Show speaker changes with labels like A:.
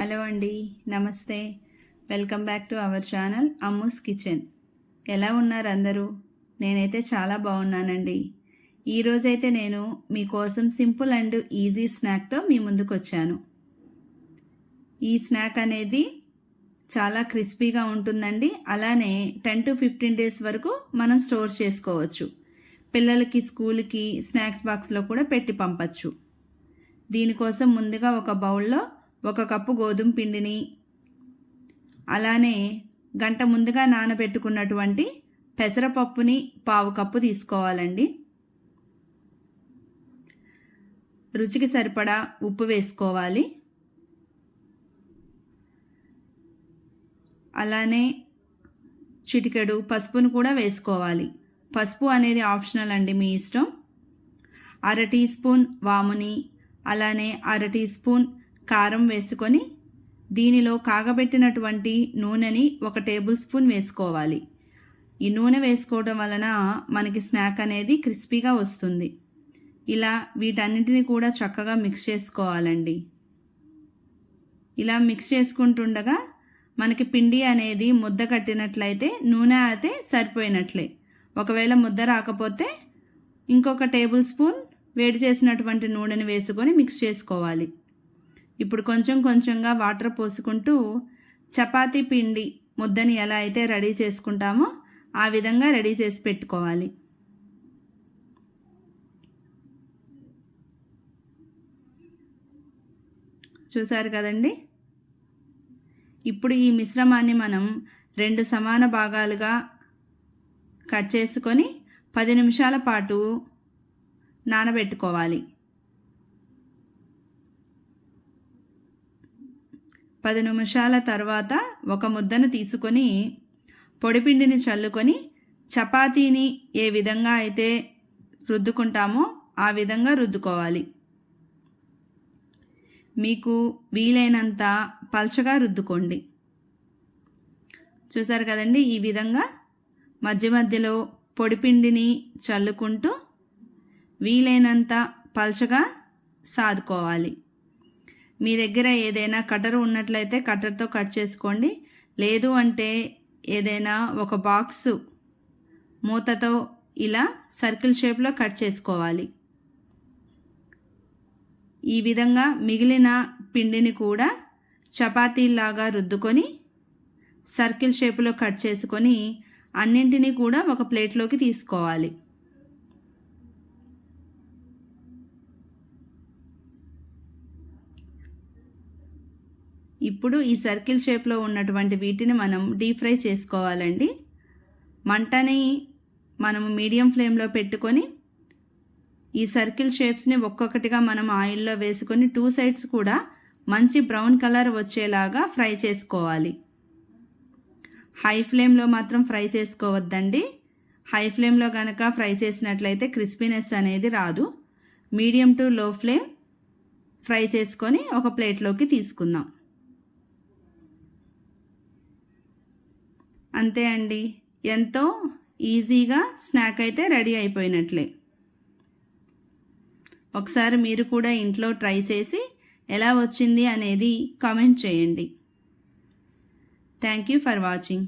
A: Hello అండి నమస్తే. Welcome back to our channel Ammu's kitchen. ఎలా ఉన్నారు అందరూ? నేనైతే చాలా బాగున్నానండి. ఈరోజైతే నేను మీకోసం సింపుల్ అండ్ ఈజీ స్నాక్తో మీ ముందుకు వచ్చాను ఈ స్నాక్ అనేది చాలా క్రిస్పీగా ఉంటుందండి. అలానే టెన్ టు ఫిఫ్టీన్ డేస్ వరకు మనం స్టోర్ చేసుకోవచ్చు. పిల్లలకి స్కూల్కి స్నాక్స్ బాక్స్లో కూడా పెట్టి పంపచ్చు. దీనికోసం ముందుగా ఒక బౌల్లో ఒక కప్పు గోధుమ పిండిని అలానే గంట ముందుగా నానబెట్టుకున్నటువంటి పెసరపప్పుని పావు కప్పు తీసుకోవాలండి. రుచికి సరిపడా ఉప్పు వేసుకోవాలి. అలానే చిటికెడు పసుపును కూడా వేసుకోవాలి. పసుపు అనేది ఆప్షనల్ అండి మీ ఇష్టం. అర టీ స్పూన్ వాముని అలానే అర టీ స్పూన్ కారం వేసుకొని దీనిలో కాగబెట్టినటువంటి నూనెని ఒక టేబుల్ స్పూన్ వేసుకోవాలి. ఈ నూనె వేసుకోవడం వలన మనకి స్నాక్ అనేది క్రిస్పీగా వస్తుంది. ఇలా వీటన్నిటిని కూడా చక్కగా మిక్స్ చేసుకోవాలండి. ఇలా మిక్స్ చేసుకుంటుండగా మనకి పిండి అనేది ముద్ద కట్టినట్లయితే నూనె అయితే సరిపోయినట్లే. ఒకవేళ ముద్ద రాకపోతే ఇంకొక టేబుల్ స్పూన్ వేడి చేసినటువంటి నూనెని వేసుకొని మిక్స్ చేసుకోవాలి. ఇప్పుడు కొంచెం కొంచెంగా వాటర్ పోసుకుంటూ చపాతీ పిండి ముద్దని ఎలా అయితే రెడీ చేసుకుంటామో ఆ విధంగా రెడీ చేసి పెట్టుకోవాలి. చూసారు కదండి? ఇప్పుడు ఈ మిశ్రమాన్ని మనం రెండు సమాన భాగాలుగా కట్ చేసుకొని పది నిమిషాల పాటు నానబెట్టుకోవాలి. పది నిమిషాల తర్వాత ఒక ముద్దను తీసుకొని పొడిపిండిని చల్లుకొని చపాతీని ఏ విధంగా అయితే రుద్దుకుంటామో ఆ విధంగా రుద్దుకోవాలి. మీకు వీలైనంత పల్చగా రుద్దుకోండి. చూసారు కదండి? ఈ విధంగా మధ్య మధ్యలో పొడిపిండిని చల్లుకుంటూ వీలైనంత పల్చగా సాదుకోవాలి. మీ దగ్గర ఏదైనా కటర్ ఉన్నట్లయితే కట్టర్తో కట్ చేసుకోండి. లేదు అంటే ఏదైనా ఒక బాక్స్ మూతతో ఇలా సర్కిల్ షేప్లో కట్ చేసుకోవాలి. ఈ విధంగా మిగిలిన పిండిని కూడా చపాతీలాగా రుద్దుకొని సర్కిల్ షేప్లో కట్ చేసుకొని అన్నింటినీ కూడా ఒక ప్లేట్లోకి తీసుకోవాలి. ఇప్పుడు ఈ సర్కిల్ షేప్లో ఉన్నటువంటి వీటిని మనం డీప్ ఫ్రై చేసుకోవాలండి. మంటని మనం మీడియం ఫ్లేమ్లో పెట్టుకొని ఈ సర్కిల్ షేప్స్ని ఒక్కొక్కటిగా మనం ఆయిల్లో వేసుకొని టూ సైడ్స్ కూడా మంచి బ్రౌన్ కలర్ వచ్చేలాగా ఫ్రై చేసుకోవాలి. హై ఫ్లేమ్లో మాత్రం ఫ్రై చేసుకోవద్దండి. హై ఫ్లేమ్లో కనుక ఫ్రై చేసినట్లయితే క్రిస్పీనెస్ అనేది రాదు. Medium to low flame fry చేసుకొని ఒక ప్లేట్లోకి తీసుకుందాం. అంతే అండి. ఎంతో ఈజీగా స్నాక్ అయితే రెడీ అయిపోయినట్లే. ఒకసారి మీరు కూడా ఇంట్లో ట్రై చేసి ఎలా వచ్చింది అనేది కామెంట్ చేయండి. Thank you for watching.